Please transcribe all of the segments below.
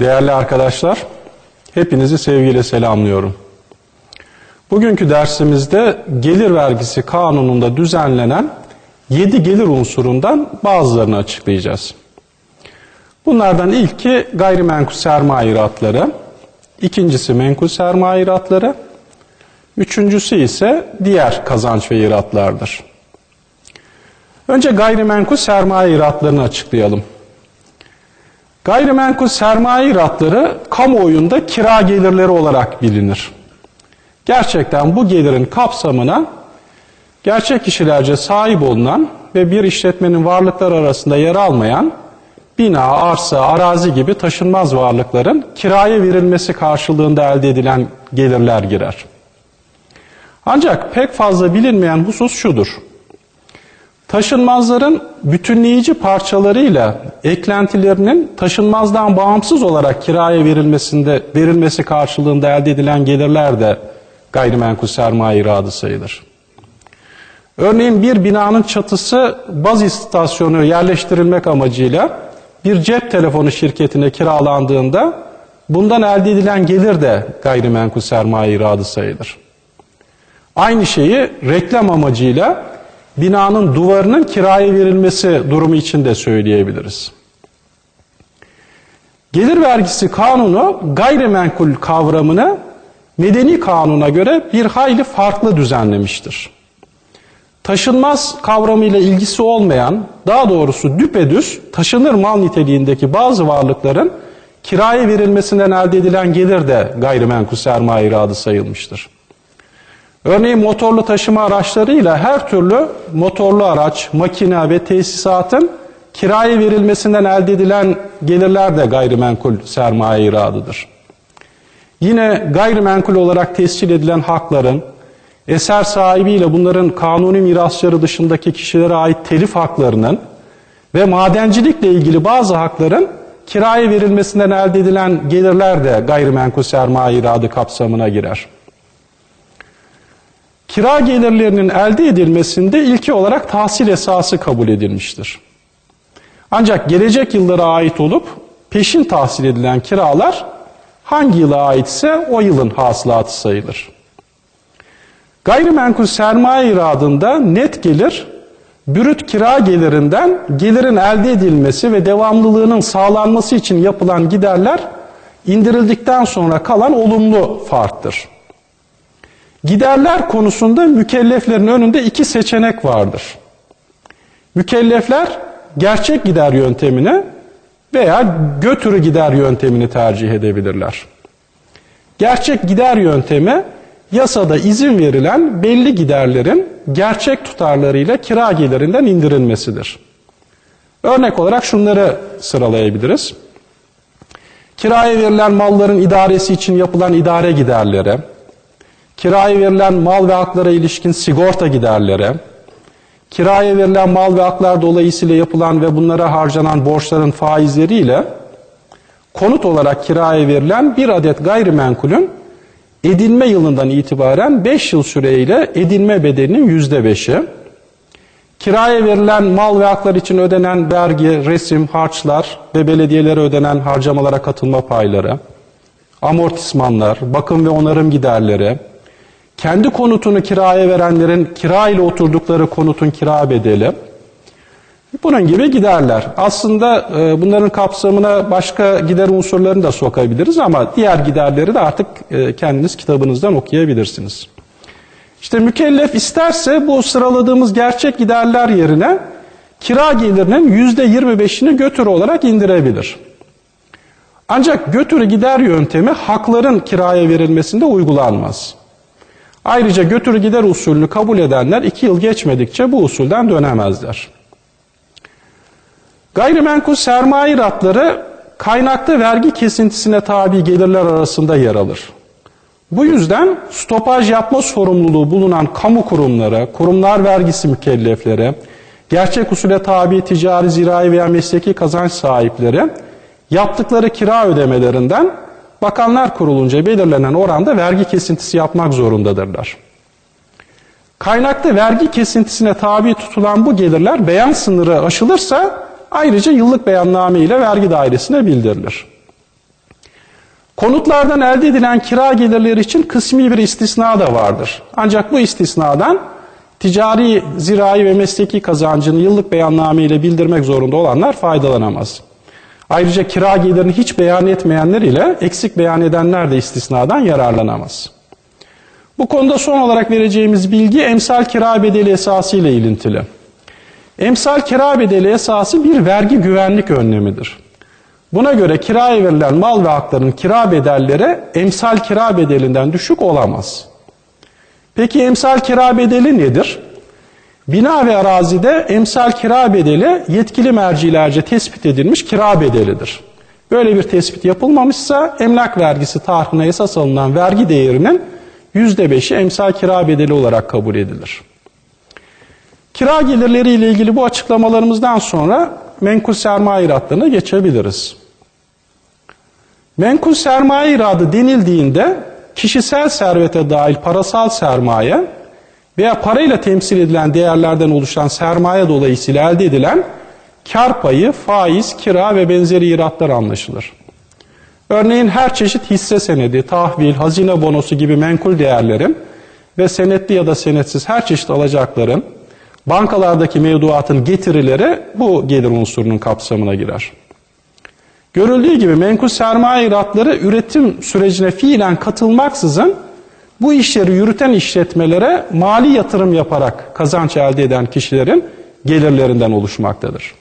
Değerli arkadaşlar, hepinizi sevgiyle selamlıyorum. Bugünkü dersimizde gelir vergisi kanununda düzenlenen 7 gelir unsurundan bazılarını açıklayacağız. Bunlardan ilki gayrimenkul sermayeratları, ikincisi menkul sermayeratları, üçüncüsü ise diğer kazanç ve iratlardır. Önce gayrimenkul sermayeratlarını açıklayalım. Gayrimenkul sermaye iratları kamuoyunda kira gelirleri olarak bilinir. Gerçekten bu gelirin kapsamına gerçek kişilerce sahip olunan ve bir işletmenin varlıklar arasında yer almayan bina, arsa, arazi gibi taşınmaz varlıkların kiraya verilmesi karşılığında elde edilen gelirler girer. Ancak pek fazla bilinmeyen husus şudur. Taşınmazların bütünleyici parçalarıyla eklentilerinin taşınmazdan bağımsız olarak kiraya verilmesinde verilmesi karşılığında elde edilen gelirler de gayrimenkul sermaye iradı sayılır. Örneğin bir binanın çatısı baz istasyonu yerleştirilmek amacıyla bir cep telefonu şirketine kiralandığında bundan elde edilen gelir de gayrimenkul sermaye iradı sayılır. Aynı şeyi reklam amacıyla binanın duvarının kiraya verilmesi durumu için de söyleyebiliriz. Gelir vergisi kanunu gayrimenkul kavramını medeni kanuna göre bir hayli farklı düzenlemiştir. Taşınmaz kavramıyla ilgisi olmayan, daha doğrusu düpedüz taşınır mal niteliğindeki bazı varlıkların kiraya verilmesinden elde edilen gelir de gayrimenkul sermaye iradı sayılmıştır. Örneğin motorlu taşıma araçlarıyla her türlü motorlu araç, makine ve tesisatın kiraya verilmesinden elde edilen gelirler de gayrimenkul sermaye iradıdır. Yine gayrimenkul olarak tescil edilen hakların, eser sahibiyle bunların kanuni mirasçıları dışındaki kişilere ait telif haklarının ve madencilikle ilgili bazı hakların kiraya verilmesinden elde edilen gelirler de gayrimenkul sermaye iradı kapsamına girer. Kira gelirlerinin elde edilmesinde ilki olarak tahsil esası kabul edilmiştir. Ancak gelecek yıllara ait olup peşin tahsil edilen kiralar hangi yıla aitse o yılın hasılatı sayılır. Gayrimenkul sermaye iradında net gelir, bürüt kira gelirinden gelirin elde edilmesi ve devamlılığının sağlanması için yapılan giderler indirildikten sonra kalan olumlu farktır. Giderler konusunda mükelleflerin önünde iki seçenek vardır. Mükellefler gerçek gider yöntemini veya götürü gider yöntemini tercih edebilirler. Gerçek gider yöntemi yasada izin verilen belli giderlerin gerçek tutarlarıyla kira gelirinden indirilmesidir. Örnek olarak şunları sıralayabiliriz. Kiraya verilen malların idaresi için yapılan idare giderleri, kiraya verilen mal ve haklara ilişkin sigorta giderleri, kiraya verilen mal ve haklar dolayısıyla yapılan ve bunlara harcanan borçların faizleriyle konut olarak kiraya verilen bir adet gayrimenkulün edinme yılından itibaren 5 yıl süreyle edinme bedelinin %5'i, kiraya verilen mal ve haklar için ödenen vergi, resim, harçlar ve belediyelere ödenen harcamalara katılma payları, amortismanlar, bakım ve onarım giderleri, kendi konutunu kiraya verenlerin kira ile oturdukları konutun kira bedeli, bunun gibi giderler. Aslında e, bunların kapsamına başka gider unsurlarını da sokabiliriz ama diğer giderleri de artık e, kendiniz kitabınızdan okuyabilirsiniz. İşte mükellef isterse bu sıraladığımız gerçek giderler yerine kira gelirinin yüzde 25'ini götür olarak indirebilir. Ancak götürü gider yöntemi hakların kiraya verilmesinde uygulanmaz. Ayrıca götür gider usulünü kabul edenler iki yıl geçmedikçe bu usulden dönemezler. Gayrimenkul sermaye ratları kaynakta vergi kesintisine tabi gelirler arasında yer alır. Bu yüzden stopaj yapma sorumluluğu bulunan kamu kurumları, kurumlar vergisi mükellefleri, gerçek usule tabi ticari, zirai veya mesleki kazanç sahipleri yaptıkları kira ödemelerinden Bakanlar Kurulunca belirlenen oranda vergi kesintisi yapmak zorundadırlar. Kaynakta vergi kesintisine tabi tutulan bu gelirler beyan sınırı aşılırsa ayrıca yıllık beyanname ile vergi dairesine bildirilir. Konutlardan elde edilen kira gelirleri için kısmi bir istisna da vardır. Ancak bu istisnadan ticari, zirai ve mesleki kazancını yıllık beyanname ile bildirmek zorunda olanlar faydalanamaz. Ayrıca kira gelirini hiç beyan etmeyenler ile eksik beyan edenler de istisnadan yararlanamaz. Bu konuda son olarak vereceğimiz bilgi emsal kira bedeli esası ile ilintili. Emsal kira bedeli esası bir vergi güvenlik önlemidir. Buna göre kiraya verilen mal ve hakların kira bedelleri emsal kira bedelinden düşük olamaz. Peki emsal kira bedeli nedir? Bina ve arazide emsal kira bedeli yetkili mercilerce tespit edilmiş kira bedelidir. Böyle bir tespit yapılmamışsa emlak vergisi tarihine esas alınan vergi değerinin %5'i emsal kira bedeli olarak kabul edilir. Kira gelirleri ile ilgili bu açıklamalarımızdan sonra menkul sermaye iratlarına geçebiliriz. Menkul sermaye iradı denildiğinde kişisel servete dahil parasal sermaye veya parayla temsil edilen değerlerden oluşan sermaye dolayısıyla elde edilen kar payı, faiz, kira ve benzeri iratlar anlaşılır. Örneğin her çeşit hisse senedi, tahvil, hazine bonosu gibi menkul değerlerin ve senetli ya da senetsiz her çeşit alacakların, bankalardaki mevduatın getirileri bu gelir unsurunun kapsamına girer. Görüldüğü gibi menkul sermaye iratları üretim sürecine fiilen katılmaksızın bu işleri yürüten işletmelere mali yatırım yaparak kazanç elde eden kişilerin gelirlerinden oluşmaktadır.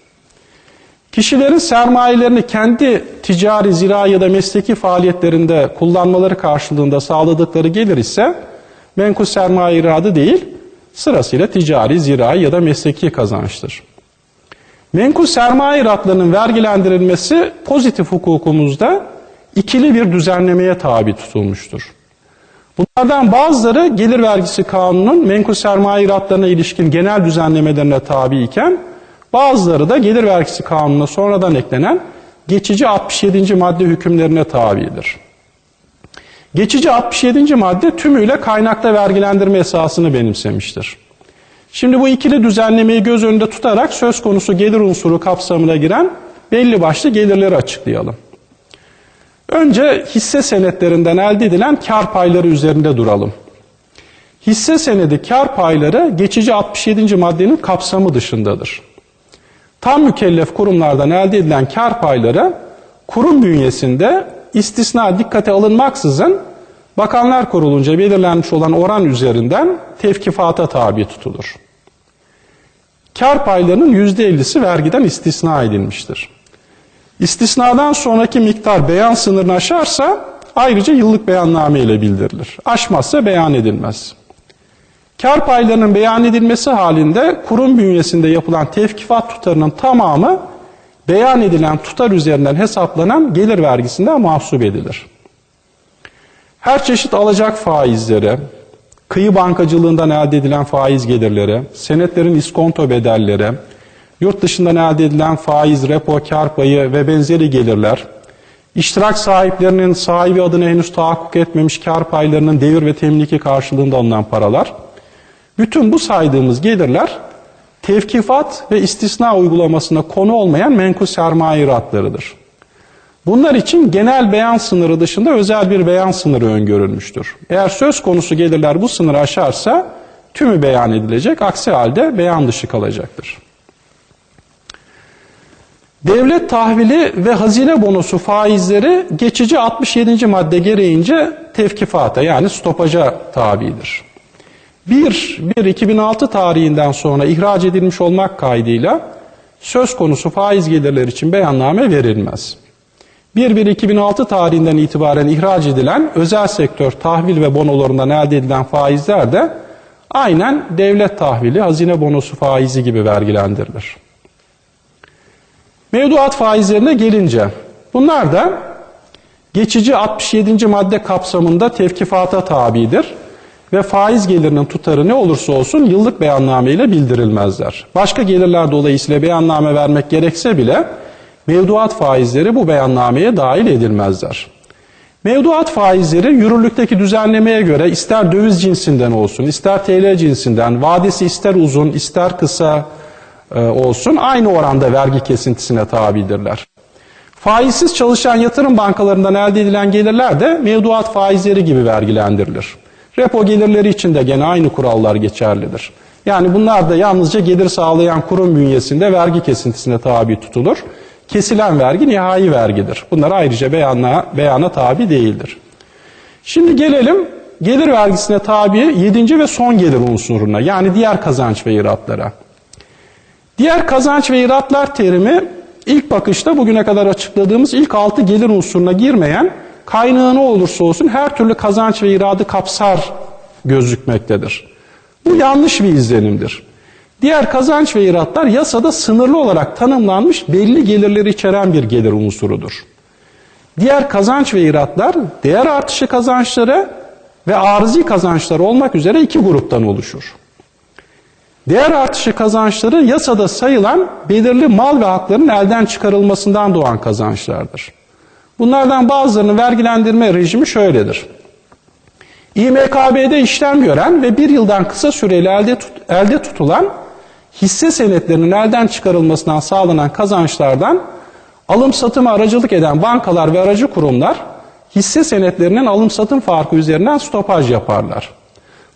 Kişilerin sermayelerini kendi ticari, zira ya da mesleki faaliyetlerinde kullanmaları karşılığında sağladıkları gelir ise menkul sermaye iradı değil, sırasıyla ticari, zira ya da mesleki kazançtır. Menkul sermaye iratlarının vergilendirilmesi pozitif hukukumuzda ikili bir düzenlemeye tabi tutulmuştur. Bunlardan bazıları gelir vergisi kanunun menkul sermaye iratlarına ilişkin genel düzenlemelerine tabi iken bazıları da gelir vergisi kanununa sonradan eklenen geçici 67. madde hükümlerine tabidir. Geçici 67. madde tümüyle kaynakta vergilendirme esasını benimsemiştir. Şimdi bu ikili düzenlemeyi göz önünde tutarak söz konusu gelir unsuru kapsamına giren belli başlı gelirleri açıklayalım. Önce hisse senetlerinden elde edilen kar payları üzerinde duralım. Hisse senedi kar payları geçici 67. maddenin kapsamı dışındadır. Tam mükellef kurumlardan elde edilen kar payları kurum bünyesinde istisna dikkate alınmaksızın Bakanlar Kurulunca belirlenmiş olan oran üzerinden tevkifata tabi tutulur. Kar paylarının %50'si vergiden istisna edilmiştir. İstisnadan sonraki miktar beyan sınırını aşarsa ayrıca yıllık beyanname ile bildirilir. Aşmazsa beyan edilmez. Kar paylarının beyan edilmesi halinde kurum bünyesinde yapılan tevkifat tutarının tamamı beyan edilen tutar üzerinden hesaplanan gelir vergisinden mahsup edilir. Her çeşit alacak faizleri, kıyı bankacılığından elde edilen faiz gelirleri, senetlerin iskonto bedelleri, yurt dışından elde edilen faiz, repo, kar payı ve benzeri gelirler, iştirak sahiplerinin sahibi adına henüz tahakkuk etmemiş kar paylarının devir ve temliki karşılığında alınan paralar, bütün bu saydığımız gelirler tevkifat ve istisna uygulamasına konu olmayan menkul sermaye iratlarıdır. Bunlar için genel beyan sınırı dışında özel bir beyan sınırı öngörülmüştür. Eğer söz konusu gelirler bu sınırı aşarsa tümü beyan edilecek, aksi halde beyan dışı kalacaktır. Devlet tahvili ve hazine bonosu faizleri geçici 67. madde gereğince tevkifata yani stopaja tabidir. 1-1-2006 tarihinden sonra ihraç edilmiş olmak kaydıyla söz konusu faiz gelirler için beyanname verilmez. 1-1-2006 tarihinden itibaren ihraç edilen özel sektör tahvil ve bonolarından elde edilen faizler de aynen devlet tahvili, hazine bonosu faizi gibi vergilendirilir. Mevduat faizlerine gelince bunlar da geçici 67. madde kapsamında tevkifata tabidir ve faiz gelirinin tutarı ne olursa olsun yıllık beyanname ile bildirilmezler. Başka gelirler dolayısıyla beyanname vermek gerekse bile mevduat faizleri bu beyannameye dahil edilmezler. Mevduat faizleri yürürlükteki düzenlemeye göre ister döviz cinsinden olsun, ister TL cinsinden, vadesi ister uzun, ister kısa olsun aynı oranda vergi kesintisine tabidirler. Faizsiz çalışan yatırım bankalarından elde edilen gelirler de mevduat faizleri gibi vergilendirilir. Repo gelirleri için de gene aynı kurallar geçerlidir. Yani bunlar da yalnızca gelir sağlayan kurum bünyesinde vergi kesintisine tabi tutulur. Kesilen vergi nihai vergidir. Bunlar ayrıca beyana, beyana tabi değildir. Şimdi gelelim gelir vergisine tabi 7. ve son gelir unsuruna yani diğer kazanç ve iratlara. Diğer kazanç ve iratlar terimi ilk bakışta bugüne kadar açıkladığımız ilk 6 gelir unsuruna girmeyen kaynağı ne olursa olsun her türlü kazanç ve iradı kapsar gözükmektedir. Bu yanlış bir izlenimdir. Diğer kazanç ve iratlar yasada sınırlı olarak tanımlanmış belli gelirleri içeren bir gelir unsurudur. Diğer kazanç ve iratlar değer artışı kazançları ve arızi kazançlar olmak üzere iki gruptan oluşur. Değer artışı kazançları yasada sayılan belirli mal ve hakların elden çıkarılmasından doğan kazançlardır. Bunlardan bazılarının vergilendirme rejimi şöyledir. İMKB'de işlem gören ve bir yıldan kısa süreli elde, tut, elde tutulan hisse senetlerinin elden çıkarılmasından sağlanan kazançlardan alım satımı aracılık eden bankalar ve aracı kurumlar hisse senetlerinin alım satım farkı üzerinden stopaj yaparlar.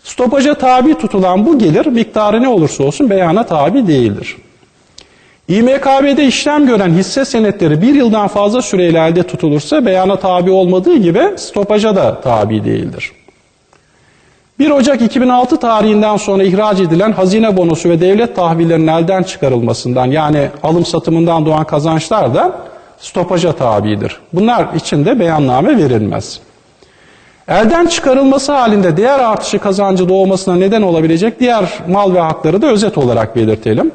Stopaja tabi tutulan bu gelir miktarı ne olursa olsun beyana tabi değildir. İMKB'de işlem gören hisse senetleri bir yıldan fazla süreyle elde tutulursa beyana tabi olmadığı gibi stopaja da tabi değildir. 1 Ocak 2006 tarihinden sonra ihraç edilen hazine bonosu ve devlet tahvillerinin elden çıkarılmasından yani alım satımından doğan kazançlar da stopaja tabidir. Bunlar için de beyanname verilmez. Elden çıkarılması halinde değer artışı kazancı doğmasına neden olabilecek diğer mal ve hakları da özet olarak belirtelim.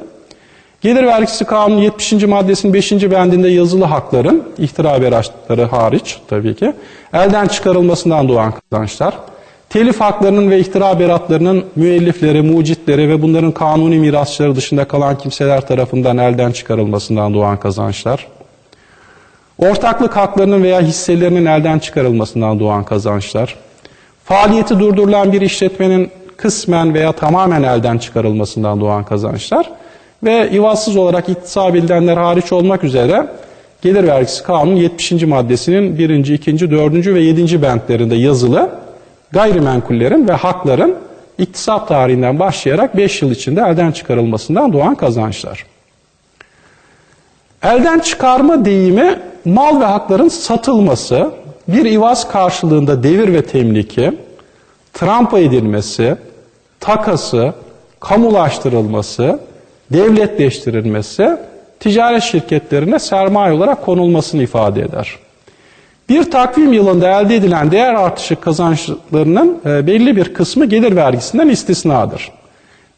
Gelir vergisi kanunu 70. maddesinin 5. bendinde yazılı hakların, ihtira beraçları hariç tabii ki, elden çıkarılmasından doğan kazançlar, telif haklarının ve ihtira beratlarının müellifleri, mucitleri ve bunların kanuni mirasçıları dışında kalan kimseler tarafından elden çıkarılmasından doğan kazançlar, ortaklık haklarının veya hisselerinin elden çıkarılmasından doğan kazançlar, faaliyeti durdurulan bir işletmenin kısmen veya tamamen elden çıkarılmasından doğan kazançlar ve ivazsız olarak iktisap edilenler hariç olmak üzere gelir vergisi kanunun 70. maddesinin 1. 2. 4. ve 7. bentlerinde yazılı gayrimenkullerin ve hakların iktisap tarihinden başlayarak 5 yıl içinde elden çıkarılmasından doğan kazançlar. Elden çıkarma deyimi mal ve hakların satılması, bir ivaz karşılığında devir ve temliki, trampa edilmesi, takası, kamulaştırılması, devletleştirilmesi, ticaret şirketlerine sermaye olarak konulmasını ifade eder. Bir takvim yılında elde edilen değer artışı kazançlarının e, belli bir kısmı gelir vergisinden istisnadır.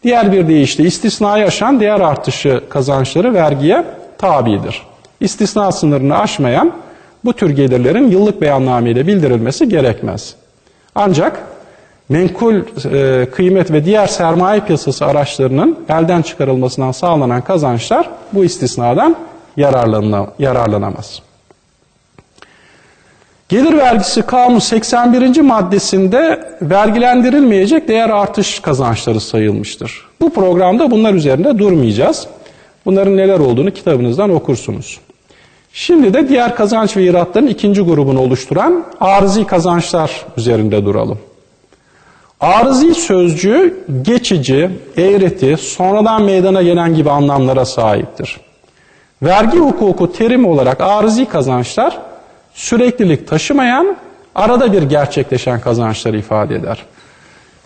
Diğer bir deyişle istisnayı aşan değer artışı kazançları vergiye tabidir. İstisna sınırını aşmayan bu tür gelirlerin yıllık beyannameyle bildirilmesi gerekmez. Ancak menkul e, kıymet ve diğer sermaye piyasası araçlarının elden çıkarılmasından sağlanan kazançlar bu istisnadan yararlanamaz. Gelir vergisi kanun 81. maddesinde vergilendirilmeyecek değer artış kazançları sayılmıştır. Bu programda bunlar üzerinde durmayacağız. Bunların neler olduğunu kitabınızdan okursunuz. Şimdi de diğer kazanç ve iratların ikinci grubunu oluşturan arızi kazançlar üzerinde duralım. Arızi sözcüğü geçici, eğreti, sonradan meydana gelen gibi anlamlara sahiptir. Vergi hukuku terim olarak arızi kazançlar süreklilik taşımayan, arada bir gerçekleşen kazançları ifade eder.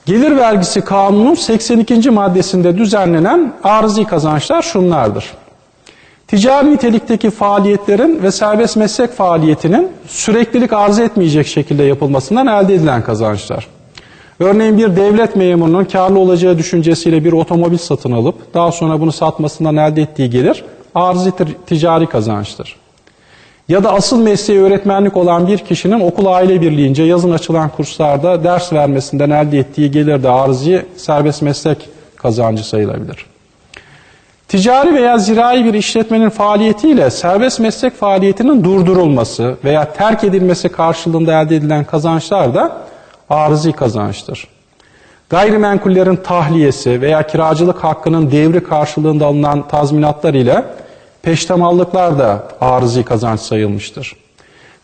Gelir vergisi kanunun 82. maddesinde düzenlenen arızi kazançlar şunlardır. Ticari nitelikteki faaliyetlerin ve serbest meslek faaliyetinin süreklilik arz etmeyecek şekilde yapılmasından elde edilen kazançlar. Örneğin bir devlet memurunun karlı olacağı düşüncesiyle bir otomobil satın alıp daha sonra bunu satmasından elde ettiği gelir arzi ticari kazançtır. Ya da asıl mesleği öğretmenlik olan bir kişinin okul aile birliğince yazın açılan kurslarda ders vermesinden elde ettiği gelir de arzi serbest meslek kazancı sayılabilir. Ticari veya zirai bir işletmenin faaliyetiyle serbest meslek faaliyetinin durdurulması veya terk edilmesi karşılığında elde edilen kazançlar da arızi kazançtır. Gayrimenkullerin tahliyesi veya kiracılık hakkının devri karşılığında alınan tazminatlar ile peştemallıklar da arızi kazanç sayılmıştır.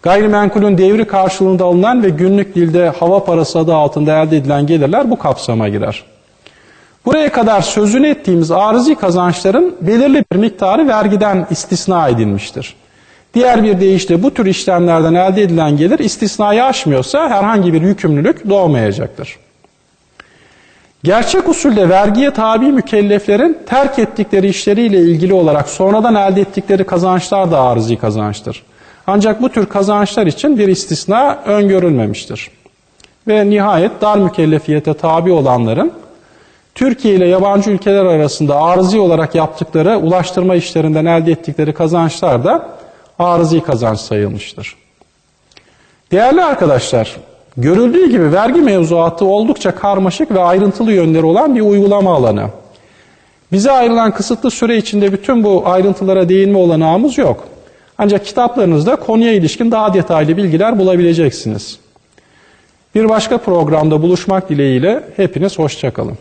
Gayrimenkulün devri karşılığında alınan ve günlük dilde hava parası adı altında elde edilen gelirler bu kapsama girer. Buraya kadar sözünü ettiğimiz arızi kazançların belirli bir miktarı vergiden istisna edilmiştir. Diğer bir deyişle bu tür işlemlerden elde edilen gelir istisnayı aşmıyorsa herhangi bir yükümlülük doğmayacaktır. Gerçek usulde vergiye tabi mükelleflerin terk ettikleri işleriyle ilgili olarak sonradan elde ettikleri kazançlar da arızi kazançtır. Ancak bu tür kazançlar için bir istisna öngörülmemiştir. Ve nihayet dar mükellefiyete tabi olanların Türkiye ile yabancı ülkeler arasında arızi olarak yaptıkları ulaştırma işlerinden elde ettikleri kazançlar da arızi kazanç sayılmıştır. Değerli arkadaşlar, görüldüğü gibi vergi mevzuatı oldukça karmaşık ve ayrıntılı yönleri olan bir uygulama alanı. Bize ayrılan kısıtlı süre içinde bütün bu ayrıntılara değinme olanağımız yok. Ancak kitaplarınızda konuya ilişkin daha detaylı bilgiler bulabileceksiniz. Bir başka programda buluşmak dileğiyle hepiniz hoşçakalın.